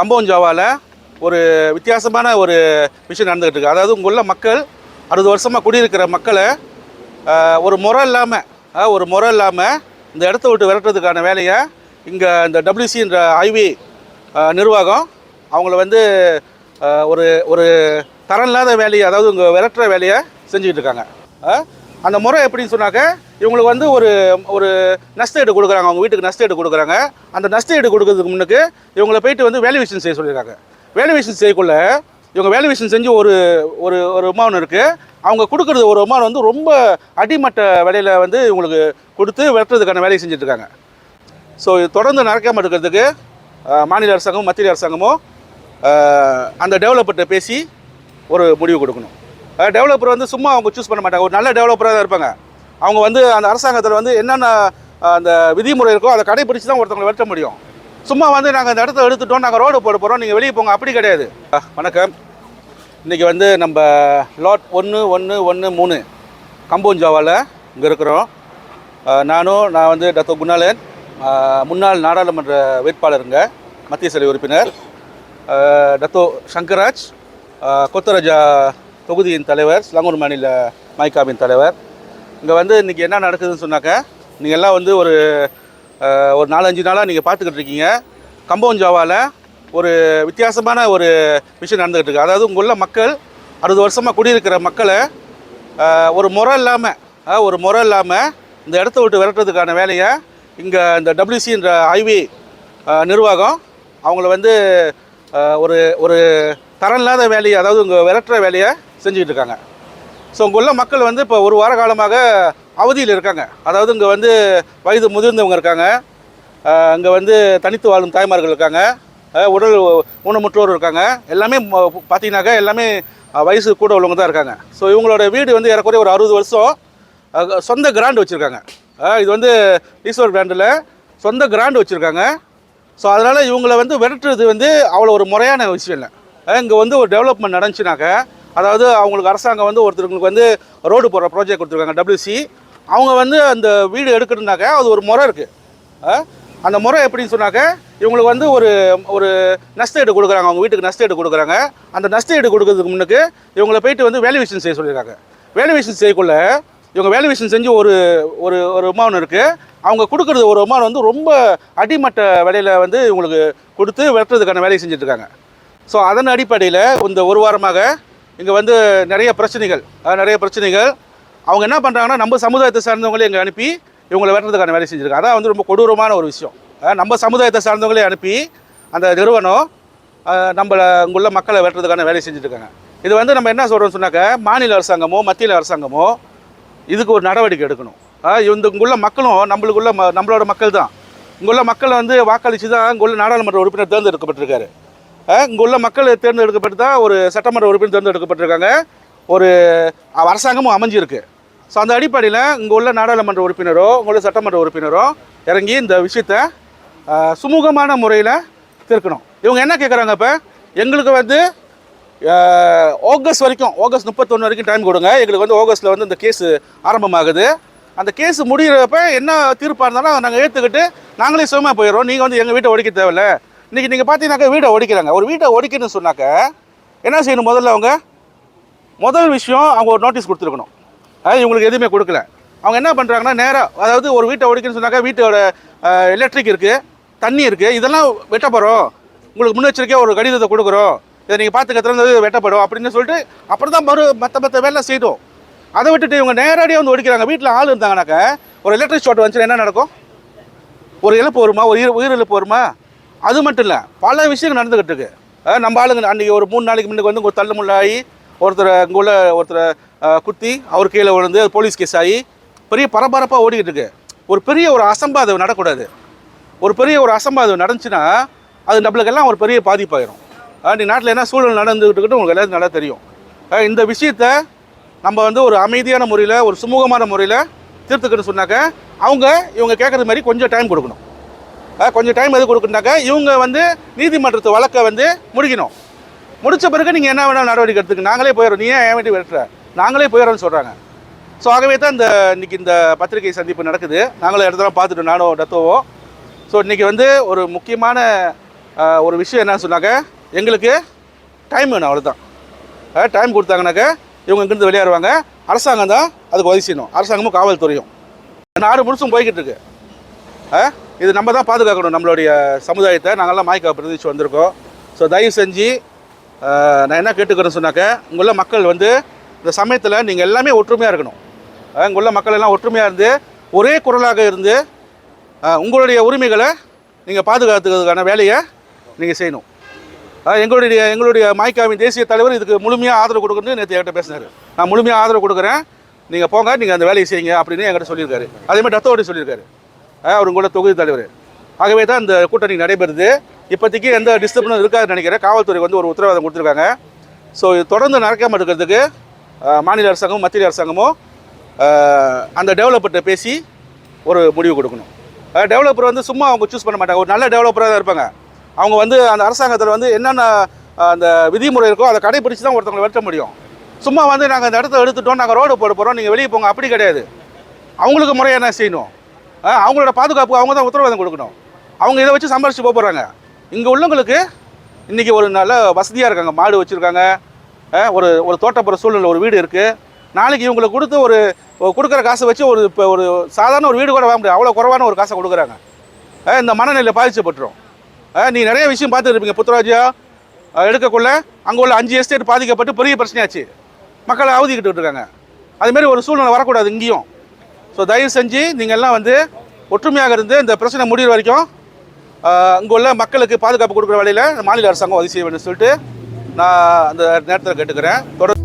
கம்பௌஞ்சாவால் ஒரு வித்தியாசமான ஒரு விஷயம் நடந்துகிட்டு இருக்கு. அதாவது உங்க மக்கள் அறுபது வருஷமாக குடியிருக்கிற மக்களை ஒரு முறை இல்லாமல் ஒரு முறை இல்லாமல் இந்த இடத்த விட்டு விரட்டுறதுக்கான வேலையை இங்கே இந்த டபிள்யூசின்ற ஹைவே நிர்வாகம் அவங்கள வந்து ஒரு ஒரு தரம் இல்லாத வேலையை அதாவது இங்கே விரட்டுற வேலையை செஞ்சுக்கிட்டு இருக்காங்க. அந்த முறை எப்படின்னு சொன்னாக்க இவங்களுக்கு வந்து ஒரு ஒரு நஷ்ட ஈடு கொடுக்குறாங்க. அவங்க வீட்டுக்கு நஷ்ட ஈடு கொடுக்குறாங்க. அந்த நஷ்ட ஈடு கொடுக்கறதுக்கு முன்னுக்கு இவங்களை போயிட்டு வந்து வேல்யூவேஷன் செய்ய சொல்லியிருக்காங்க. வேல்யூவேஷன் செய்யக்குள்ள இவங்க வேல்யூவேஷன் செஞ்சு ஒரு ஒரு ஒரு அமௌண்ட் இருக்குது அவங்க கொடுக்குறது ஒரு அமௌண்ட் வந்து ரொம்ப அடிமட்ட விலையில் வந்து இவங்களுக்கு கொடுத்து வெட்டுறதுக்கான வேலையை செஞ்சுட்ருக்காங்க ஸோ இது தொடர்ந்து நடக்காமல் இருக்கிறதுக்கு மாநில அரசாங்கமும் மத்திய அரசாங்கமும் அந்த டெவலப்பர்கிட்ட பேசி ஒரு முடிவு கொடுக்கணும். டெவலப்பர் வந்து சும்மா அவங்க சூஸ் பண்ண மாட்டாங்க. ஒரு நல்ல டெவலப்பராக தான் இருப்பாங்க. அவங்க வந்து அந்த அரசாங்கத்தில் வந்து என்னென்ன அந்த விதிமுறை இருக்கோ அதை கடைபிடிச்சு தான் ஒருத்தவங்களை வெட்ட முடியும். சும்மா வந்து நாங்கள் இந்த இடத்த எடுத்துட்டோம் நாங்கள் ரோடு போட போகிறோம் நீங்கள் வெளியே போங்க. அப்படி கிடையாது. வணக்கம். இன்றைக்கி வந்து நம்ம லாட் ஒன்று ஒன்று ஒன்று மூணு கம்போஞ்சாவால் இங்கே இருக்கிறோம். நானும் நான் வந்து டாக்டர் குணாலன் முன்னாள் நாடாளுமன்ற வேட்பாளருங்க மத்திய சபை உறுப்பினர். டத்தோ சங்கராஜ் கொத்தராஜா தொகுதியின் தலைவர் ஸ்லாங்கூர் மாநில மைக்காவின் தலைவர். இங்கே வந்து இன்றைக்கி என்ன நடக்குதுன்னு சொன்னாக்க நீங்கள் எல்லாம் வந்து ஒரு ஒரு நாலஞ்சு நாளாக நீங்கள் பார்த்துக்கிட்டு இருக்கீங்க. கம்பௌஞ்சாவால் ஒரு வித்தியாசமான ஒரு விஷயம் நடந்துக்கிட்டு இருக்கு. அதாவது உங்க உள்ள மக்கள் அறுபது வருஷமாக குடியிருக்கிற மக்களை ஒரு முறை இல்லாமல் ஒரு முறை இல்லாமல் இந்த இடத்த விட்டு விரட்டுறதுக்கான வேலையை இங்கே இந்த டபிள்யூசின்ற ஹைவே நிர்வாகம் அவங்கள வந்து ஒரு ஒரு தரம் இல்லாத வேலையை அதாவது இங்கே விரட்டுற வேலையை செஞ்சுக்கிட்டு இருக்காங்க. ஸோ இங்கே உள்ள மக்கள் வந்து இப்போ ஒரு வார காலமாக அவதியில் இருக்காங்க. அதாவது இங்கே வந்து வயது முதிர்ந்தவங்க இருக்காங்க. இங்கே வந்து தனித்து வாழும் தாய்மார்கள் இருக்காங்க. உடல் ஊனமுற்றோர் இருக்காங்க. எல்லாமே பார்த்தீங்கன்னாக்கா எல்லாமே வயசு கூட உள்ளவங்க தான் இருக்காங்க. ஸோ இவங்களோட வீடு வந்து ஏறக்குறைய ஒரு அறுபது வருஷம் சொந்த கிராண்ட் வச்சுருக்காங்க. இது வந்து ஈஸ்வர் பிராண்டில் சொந்த கிராண்ட் வச்சுருக்காங்க. ஸோ அதனால் இவங்கள வந்து விரட்டுறது வந்து அவ்வளோ ஒரு முறையான விஷயம் இல்லை. இங்கே வந்து ஒரு டெவலப்மெண்ட் நடந்துச்சுனாக்க அதாவது அவங்களுக்கு அரசாங்கம் வந்து ஒருத்தருக்கு வந்து ரோடு போடுற ப்ராஜெக்ட் கொடுத்துருக்காங்க டபிள்யூசி அவங்க வந்து அந்த வீடு எடுக்கணுனாக்க அது ஒரு முறை இருக்குது அந்த முறை எப்படின்னு சொன்னாக்க இவங்களுக்கு வந்து ஒரு ஒரு நஷ்ட ஈடு கொடுக்குறாங்க அவங்க வீட்டுக்கு நஷ்ட ஈடு கொடுக்குறாங்க. அந்த நஷ்டஈடு கொடுக்கறதுக்கு முன்னுக்கு இவங்களை போயிட்டு வந்து வேல்யூவேஷன் செய்ய சொல்லியிருக்காங்க. வேல்யூவேஷன் செய்யக்குள்ள இவங்க வேல்யூவேஷன் செஞ்சு ஒரு ஒரு ஒரு அமௌண்ட் இருக்குது அவங்க கொடுக்குறது ஒரு அமௌண்ட் வந்து ரொம்ப அடிமட்ட விலையில் வந்து இவங்களுக்கு கொடுத்து வெட்டுறதுக்கான வேலையை செஞ்சுட்ருக்காங்க ஸோ அதன் அடிப்படையில் இந்த ஒரு வாரமாக இங்கே வந்து நிறைய பிரச்சனைகள் நிறைய பிரச்சனைகள். அவங்க என்ன பண்ணுறாங்கன்னா நம்ம சமுதாயத்தை சார்ந்தவங்களே இங்கே அனுப்பி இவங்களை வெட்டுறதுக்கான வேலை செஞ்சுருக்காங்க. அதான் வந்து ரொம்ப கொடூரமான ஒரு விஷயம். நம்ம சமுதாயத்தை சார்ந்தவங்களே அனுப்பி அந்த நிறுவனம் நம்மளை நம்மள இங்குள்ள மக்களை வெட்டுறதுக்கான வேலை செஞ்சுருக்காங்க இது வந்து நம்ம என்ன சொல்கிறோம்னு சொன்னாக்க மாநில அரசாங்கமோ மத்திய அரசாங்கமோ இதுக்கு ஒரு நடவடிக்கை எடுக்கணும். இந்த இங்குள்ள மக்களும் நம்மளுக்குள்ள ம நம்மளோட மக்கள் தான் இங்குள்ள மக்கள் வந்து வாக்களித்து தான் இங்குள்ள நாடாளுமன்ற உறுப்பினர் தேர்ந்தெடுக்கப்பட்டிருக்காரு. இங்கே உள்ள மக்கள் தேர்ந்தெடுக்கப்பட்டு தான் ஒரு சட்டமன்ற உறுப்பினர் தேர்ந்தெடுக்கப்பட்டிருக்காங்க. ஒரு அரசாங்கமும் அமைஞ்சிருக்கு. ஸோ அந்த அடிப்படையில் இங்கே உள்ள நாடாளுமன்ற உறுப்பினரோ உங்களுடைய உள்ள சட்டமன்ற உறுப்பினரோ இறங்கி இந்த விஷயத்த சுமூகமான முறையில் தீர்க்கணும். இவங்க என்ன கேட்குறாங்க இப்போ? எங்களுக்கு வந்து ஆகஸ்ட் வரைக்கும் ஆகஸ்ட் முப்பத்தொன்று வரைக்கும் டைம் கொடுங்க. எங்களுக்கு வந்து ஆகஸ்ட்டில் வந்து இந்த கேஸு ஆரம்பமாகுது. அந்த கேஸ் முடிகிறப்ப என்ன தீர்ப்பாக இருந்தாலும் நாங்கள் ஏற்றுக்கிட்டு நாங்களே சுயமாக போயிடுறோம். நீங்கள் வந்து எங்கள் வீட்டை ஒடிக்க தேவையில்ல. இன்றைக்கி நீங்கள் பார்த்தீங்கன்னாக்கா வீட்டை ஒடிக்கிறாங்க. ஒரு வீட்டை ஒடிக்கணும்னு சொன்னாக்க என்ன செய்யணும் முதல்ல அவங்க? முதல் விஷயம் அவங்க ஒரு நோட்டீஸ் கொடுத்துருக்கணும். அது இவங்களுக்கு எதுவுமே கொடுக்கல. அவங்க என்ன பண்ணுறாங்கன்னா நேராக அதாவது ஒரு வீட்டை ஒடிக்கணும்னு சொன்னாக்கா வீட்டோட எலக்ட்ரிக் இருக்குது தண்ணி இருக்குது இதெல்லாம் வெட்டப்படுறோம் உங்களுக்கு முன்னெச்சரிக்கையாக ஒரு கடிதத்தை கொடுக்குறோம். இதை நீங்கள் பார்த்து வெட்டப்படும் அப்படின்னு சொல்லிட்டு அப்புறம் தான் மறு மற்ற மற்ற வேலை செய்தோம். அதை விட்டுட்டு இவங்க நேரடியாக வந்து ஒடிக்கிறாங்க. வீட்டில் ஆள் இருந்தாங்கனாக்க ஒரு எலக்ட்ரிக் ஷார்ட் வந்துச்சுன்னா என்ன நடக்கும்? ஒரு இழப்பு வருமா? ஒரு உயிர் உயிரிழப்பு வருமா? அது மட்டும் இல்லை பல விஷயங்கள் நடந்துக்கிட்டு இருக்கு. நம்ம ஆளுங்க அன்றைக்கி ஒரு மூணு நாளைக்கு முன்னுக்கு வந்து ஒரு தள்ளு முள்ளாகி ஒருத்தர் இங்கே உள்ள ஒருத்தரை குத்தி அவர் கீழே விழுந்து அது போலீஸ் கேஸ் ஆகி பெரிய பரபரப்பாக ஓடிக்கிட்டு இருக்கு. ஒரு பெரிய ஒரு அசம்பாதம் நடக்கூடாது ஒரு பெரிய ஒரு அசம்பாதம் நடந்துச்சுன்னா அது நம்மளுக்கெல்லாம் ஒரு பெரிய பாதிப்பாயிரும். அஹ் நாட்டில் என்ன சூழல் நடந்துக்கிட்டு உங்களுக்கு எல்லாத்துக்கும் நல்லா தெரியும். இந்த விஷயத்த நம்ம வந்து ஒரு அமைதியான முறையில் ஒரு சுமூகமான முறையில் தீர்த்துக்கணும்னு சொன்னாக்க அவங்க இவங்க கேட்குறது மாதிரி கொஞ்சம் டைம் கொடுக்கணும். கொஞ்சம் டைம் எது கொடுக்குனாக்கா இவங்க வந்து நீதிமன்றத்து வழக்கை வந்து முடிக்கணும். முடித்த பிறகு நீங்கள் என்ன வேணாலும் நடவடிக்கை எடுத்துக்க நாங்களே போயிடுறோம். நீ ஏன் ஏன் வேண்டி வெட்டுற நாங்களே போயிடுறோம்னு சொல்கிறாங்க ஸோ ஆகவே தான் இந்த இன்றைக்கி இந்த பத்திரிகை சந்திப்பு நடக்குது. நாங்களும் இடத்துல பார்த்துட்டோம் நானும் டத்தோவோ. ஸோ இன்றைக்கி வந்து ஒரு முக்கியமான ஒரு விஷயம் என்னன்னு சொன்னாக்க எங்களுக்கு டைம் வேணும் அவ்வளோதான் டைம் கொடுத்தாங்கனாக்க இவங்க இங்கிருந்து வெளியேறுவாங்க. அரசாங்கம் தான் அதுக்கு உதவி செய்யணும். அரசாங்கமும் காவல்துறையும். நாடு முழுசும் போய்கிட்டு இருக்கு. ஆ? இது நம்ம தான் பாதுகாக்கணும் நம்மளுடைய சமுதாயத்தை. நாங்கள்லாம் மாய்க்கா பிரதிச்சு வந்திருக்கோம். ஸோ தயவு செஞ்சு நான் என்ன கேட்டுக்கிறேன்னு சொன்னாக்க இங்குள்ள மக்கள் வந்து இந்த சமயத்தில் நீங்கள் எல்லாமே ஒற்றுமையாக இருக்கணும். இங்குள்ள மக்கள் எல்லாம் ஒற்றுமையாக இருந்து ஒரே குரலாக இருந்து உங்களுடைய உரிமைகளை நீங்கள் பாதுகாத்துக்கிறதுக்கான வேலையை நீங்கள் செய்யணும். எங்களுடைய எங்களுடைய மாய்க்காவின் தேசிய தலைவர் இதுக்கு முழுமையாக ஆதரவு கொடுக்குறது நேற்று என்கிட்ட பேசினார். நான் முழுமையாக ஆதரவு கொடுக்குறேன். நீங்கள் போங்க நீங்கள் அந்த வேலையை செய்யுங்க அப்படின்னு என்கிட்ட சொல்லியிருக்காரு. அதேமாதிரி டத்தோடி சொல்லியிருக்காரு. அவர் உங்களோட தொகுதி தலைவர். ஆகவே தான் இந்த கூட்டணி நடைபெறுது. இப்போதைக்கு எந்த டிஸ்டர்பனும் இருக்காதுன்னு நினைக்கிறேன். காவல்துறை வந்து ஒரு உத்தரவாதம் கொடுத்துருக்காங்க. ஸோ இது தொடர்ந்து நடக்காமல் இருக்கிறதுக்கு மாநில அரசாங்கமும் மத்திய அரசாங்கமும் அந்த டெவலப்பர்கிட்ட பேசி ஒரு முடிவு கொடுக்கணும். டெவலப்பர் வந்து சும்மா அவங்க சூஸ் பண்ண மாட்டாங்க. ஒரு நல்ல டெவலப்பராக தான் இருப்பாங்க. அவங்க வந்து அந்த அரசாங்கத்தில் வந்து என்னென்ன அந்த விதிமுறை இருக்கோ அதை கடைபிடிச்சு தான் ஒருத்தவங்களை வெட்ட முடியும். சும்மா வந்து நாங்கள் அந்த இடத்த எடுத்துட்டோம் நாங்கள் ரோடு போட போகிறோம் நீங்கள் வெளியே போங்க. அப்படி கிடையாது. அவங்களுக்கு முறையாக என்ன செய்யணும்? அவங்களோட பாதுகாப்பு அவங்க தான் உத்தரவாதம் கொடுக்கணும். அவங்க இதை வச்சு சம்பாரிச்சு போக போகிறாங்க இங்கே உள்ளவங்களுக்கு இன்றைக்கி ஒரு நல்ல வசதியாக இருக்காங்க. மாடு வச்சுருக்காங்க. ஒரு ஒரு தோட்டப்புற சூழ்நிலை ஒரு வீடு இருக்குது நாளைக்கு இவங்களுக்கு கொடுத்து ஒரு கொடுக்குற காசை வச்சு ஒரு இப்போ ஒரு சாதாரண ஒரு வீடு கூட வாங்க முடியாது. அவ்வளோ குறைவான ஒரு காசை கொடுக்குறாங்க. ஆ, இந்த மனநிலை பாதிச்சப்பட்டுரும் ஆ, நீ நிறைய விஷயம் பார்த்துருப்பீங்க புத்துராஜா. எடுக்கக்குள்ள அங்கே உள்ள அஞ்சு எஸ்டேட் பாதிக்கப்பட்டு பெரிய பிரச்சனையாச்சு. மக்களை அவதிக்கிட்டு இருக்காங்க. அதுமாரி ஒரு சூழ்நிலை வரக்கூடாது இங்கேயும். ஸோ தயவு செஞ்சு நீங்கள் எல்லாம் வந்து ஒற்றுமையாக இருந்து இந்த பிரச்சனை முடிகிற வரைக்கும் இங்கே உள்ள மக்களுக்கு பாதுகாப்பு கொடுக்குற வழியில் மாநில அரசாங்கம் உதவி செய்ய வேண்டும் சொல்லிட்டு நான் அந்த நேரத்தில் கேட்டுக்கிறேன். தொடர்